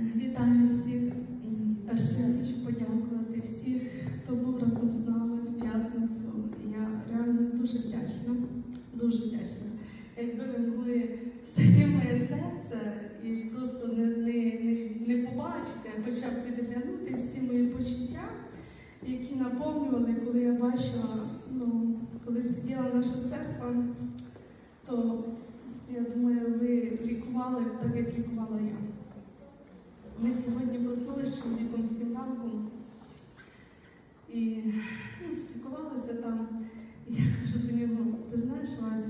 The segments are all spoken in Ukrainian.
Вітаю всіх. Перше я хочу подякувати всіх, хто був разом з нами в п'ятницю. Я реально дуже вдячна, дуже вдячна. Якби ви могли в моє серце і просто не, не, не, побачити, а хоча б підглянути всі мої почуття, які наповнювали, коли я бачила, ну, коли сиділа наша церква, то я думаю, ви лікували так, як лікувала я. Ми сьогодні проснулися з чоловіком всім ранком і ну, спілкувалися там. І я кажу до нього, ти знаєш Вась,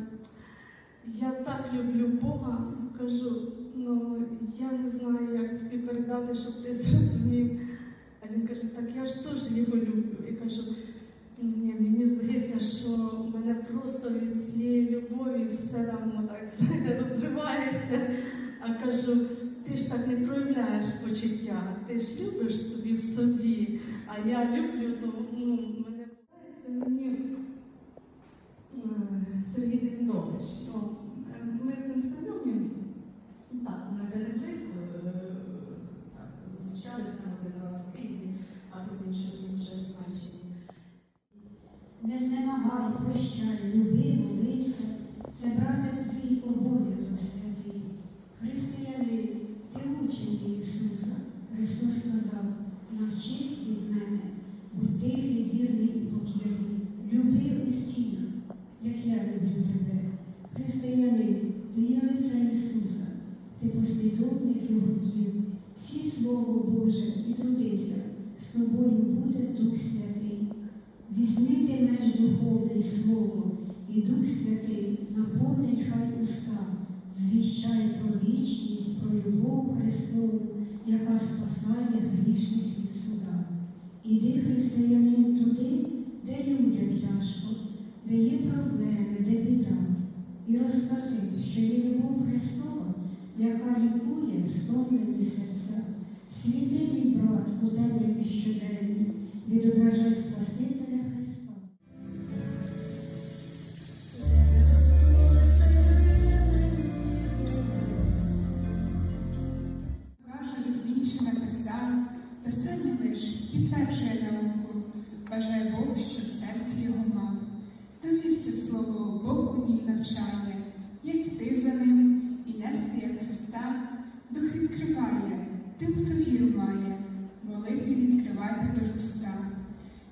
я так люблю Бога, кажу, ну я не знаю, як тобі передати, щоб ти зрозумів. А він каже, так я ж теж його люблю. І кажу, ні, мені здається, що в мене просто від цієї любові все ну, так розривається. А кажу, ти ж так не проявляєш почуття, ти ж любиш собі в собі, а я люблю, то ну, мене подобається мені е, Сергій Дендович. Ну, е, ми з ним знайомі, так, не не е, так, зустрічалися один раз в Києві, а потім що він вже в. Не знемагай, прощай, люби, молися, це брате твій обов'язок святий. Християни, ти учень Ісуса. Христос сказав, навчись від мене, будь тихий, вірний і покірний. Люби усіх, як я люблю тебе. Християни, ти є лице Ісуса, ти послідовник Його діл. Сі Слово Боже і трудися, з тобою буде Дух Святий. Візьми ти меч духовний слово, і Дух Святий наповнить хай уста, звіщає про вічність, про любов Христову, яка спасає грішних від суда. Іди, християнин, туди, де людям тяжко, де є проблеми, де біда. І розкажи, що є любов Христова, яка лікує стомлені серця. Світи, мій брат, у темряві щоденні, відображай Спасителя Христа. Писання лиш підтверджує науку, бажає Бог, щоб в серці його мав. Довівся слово, Бог у нім навчає, як йти за ним і нести як Христа, дух відкриває, тим, хто віру має, молитві відкривайте тож уста.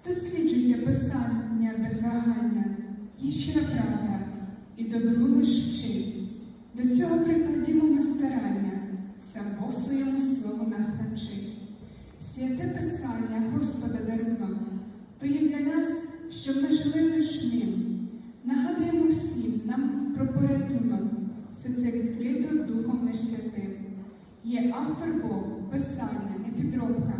Досліджуйте писання без вагання, є щира правда, і добру лиш вчить. До цього прикладімо ми старання, сам Бог своєму слову нас навчить. Святе Писання Господа дарунок, то є для нас, щоб ми жили лиш ним. Нагадуємо всім нам про порятунок, все це відкрито Духом лиш святим. Є автор Бог, Писання, не підробка.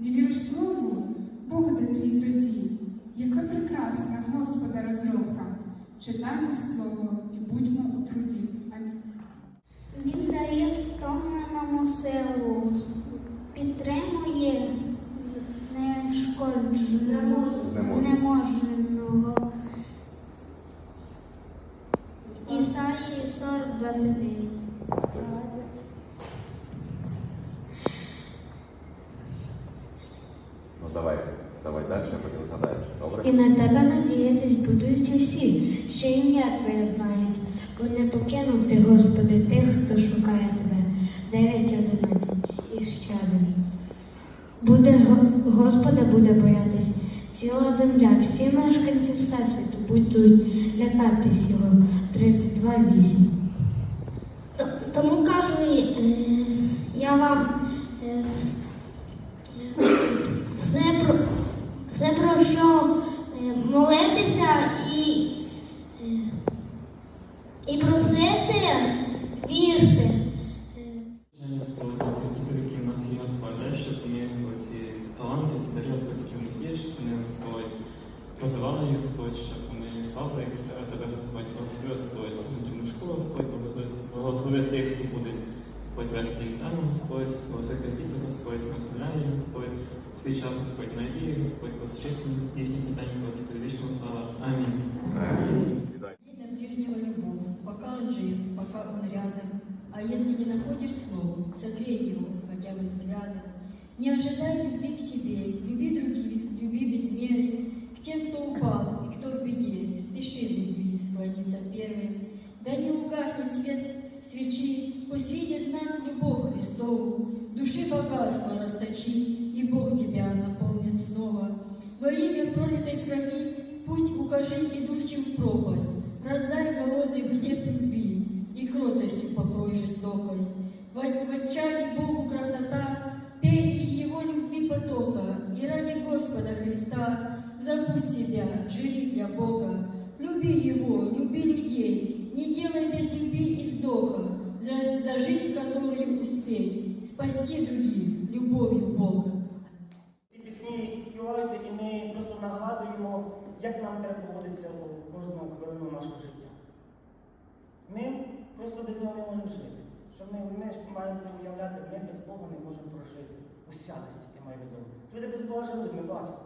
Не віриш слову, Бог де твій тоді. Яка прекрасна Господа розробка. Читаймо слово і будьмо у труді. Амінь. Він дає втомленому силу, підтримує знешкодженого, знеможеного. Ісаї 40, 29. Ну давай, давай далі, потім згадаєш. Добре? І на тебе надіятись будуть усі, що ім'я Твоє знають, бо не покинув ти, Господи, тих, хто шукає тебе. 9.11. І ще один. Буде Го- Господа буде боятись ціла земля, всі мешканці Всесвіту будуть лякатись його. 32.8. Т- Тому кажу, е, я вам е, все про, все про що е, молитися і, е, і просити, вірте. які в них є, щоб вони, Господь, розвивали їх, Господь, щоб вони славили їх для Тебе, Господь, благослови, Господь, цю недільну школу, Господь, благослови- благослови тих, хто буде, Господь, вести їм там, Господь, благослови цих дітей, Господь, наставляй їх, Господь, в свій час, Господь, найди їх, Господь, посчасти їхні святання, Господь, вічного слава. Амінь. Сідай. Для ближнего любовь, пока он жив, пока он рядом. А если не находишь слов, согрей его хотя бы взглядом. Не ожидай любви к себе, люби других, пролитой крови путь укажи идущим в пропасть. Раздай голодным хлеб любви, и кротостью покрой жестокость. В, в Богу красота, пей из Его любви потока, и ради Господа Христа забудь себя, живи для Бога. Люби Его, люби людей, не делай без любви и вздоха, за, за жизнь которую успей, спасти других любовью Бога. Нагадуємо, як нам треба поводитися у кожну хвилину нашого життя. Ми просто без нього не можемо жити. Що ми, ми маємо це уявляти, ми без Бога не можемо прожити. У святості, я маю в виду. Люди без Бога живуть, ми бачимо.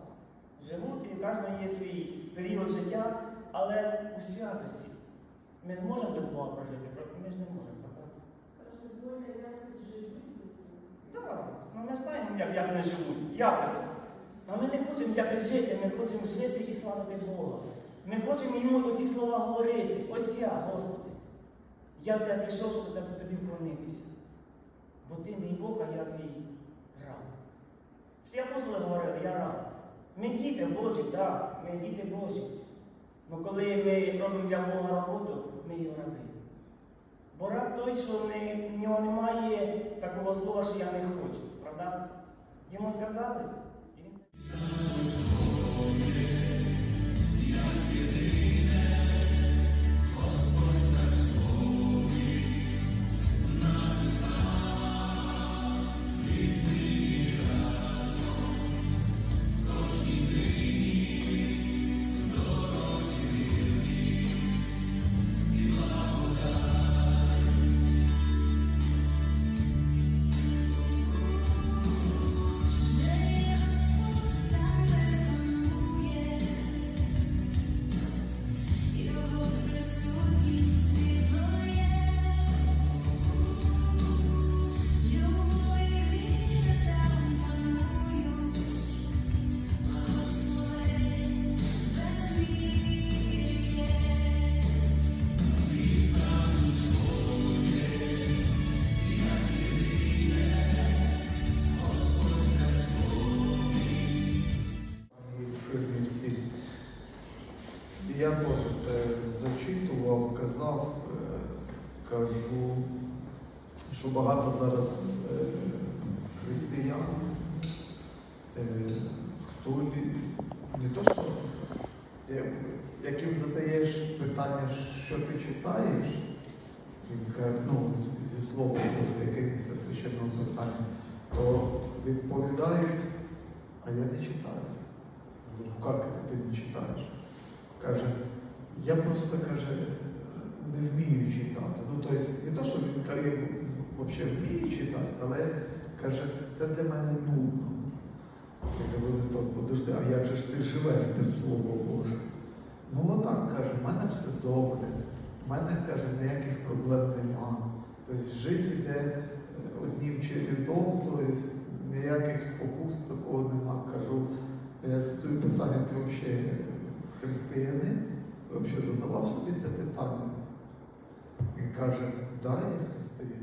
Живуть, і у кожного є свій період життя, але у святості. Ми зможемо без Бога прожити, ми ж не можемо, правда? Так, ну ми знаємо, як, як вони живуть, якось. А ми не хочемо якось жити, ми хочемо жити і славити Бога. Ми хочемо йому оці слова говорити. Ось я, Господи. Я до тебе прийшов, щоб тобі вклонитися. Бо ти мій Бог, а я твій раб. Всі апостоли говорили, я раб. Ми діти Божі, так, ми діти Божі. Але коли ми робимо для Бога роботу, ми його раби. Бо раб той, що в нього немає такого слова, що я не хочу, правда? Йому сказали, і він. Казав, е, кажу, що багато зараз е, християн, е, хто не то, що яким задаєш питання, що ти читаєш, він каже, ну, зі слова Божого, яке місце священного писання, то відповідають, а я не читаю. Как это не читаешь? Каже, я просто каже, не вмію читати. Ну, то есть, не то, що він каже, взагалі вміє читати, але каже, це для мене нудно. Я говорю, то подожди, а як же ж ти живеш без Слова Боже? Ну отак каже, в мене все добре, в мене каже, ніяких проблем нема. Тобто життя йде е, одним чередом, тобто ніяких спокус такого нема. Кажу, я задаю питання, ти взагалі християнин? Ти взагалі задавав собі це питання? Він каже, да, я християнин.